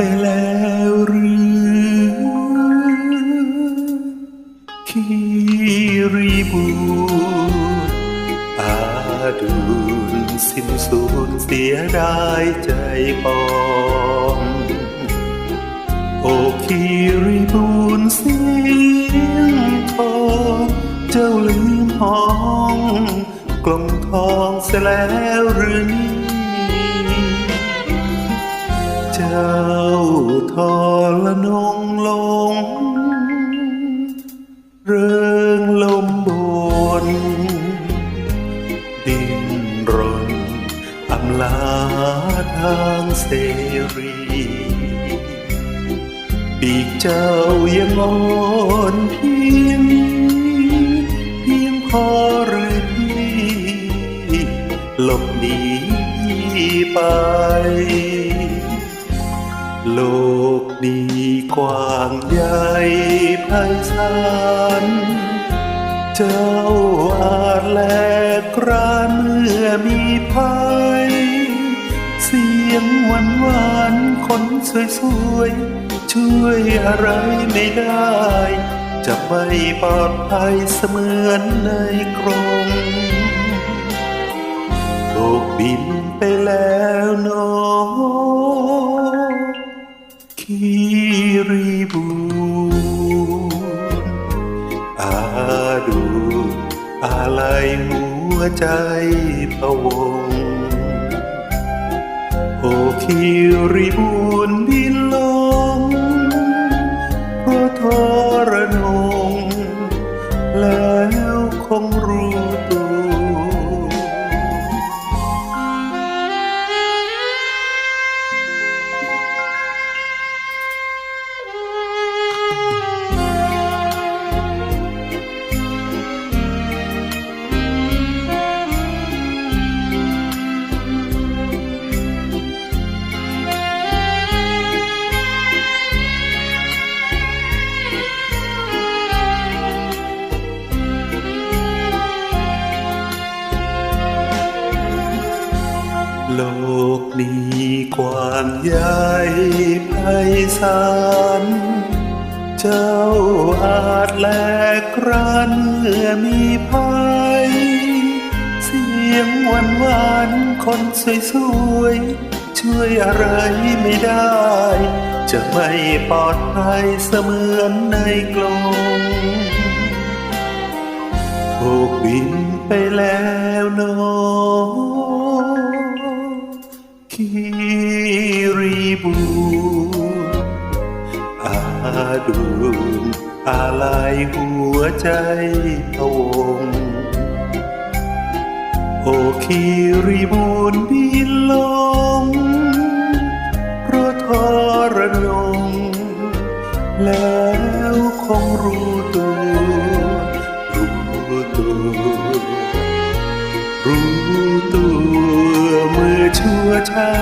ไปแล้วหรือคีรีบูรอาดูนสิ้นสูญเสียดายใจปองโอคีรีบูรเสียงทองเจ้าลืมห้อง กลมทองเสียแล้วหรือ จ้าทอละนงลง เริงลมบน ดินรนอำลาทางเสรีปีกเจ้ายังอ่อนเพียงเพียงพอหรือพี่หลบหนีไป กว้างใหญ่ไพศาลเจ้าอาจแลกรานเมื่อมีภัย เสียงหวานหวานคนสวยๆช่วยอะไรไม่ได้ จะไม่ปลอดภัยเสมือนในกรงโลกบินไปแล้วเนอคีรี หัวใจพะวงโอคีริบูนบินลงเพราะทรนงแล้ว โลกนี้กว้างใหญ่ไพศาลเจ้าอาจแลกรานเมื่อมีภัย เสียงหวานหวานคนสวยๆช่วยอะไรไม่ได้ จะไม่ปลอดภัยเสมือนในกลงโบกบินไปแล้วเนอคี อาดูนอะไรหัวใจพะวง โอคีรีบูนบินลงเพราะทรนง แล้วคงรู้ตัวรู้ตัวรู้ตัวเมื่อชั่วเช้า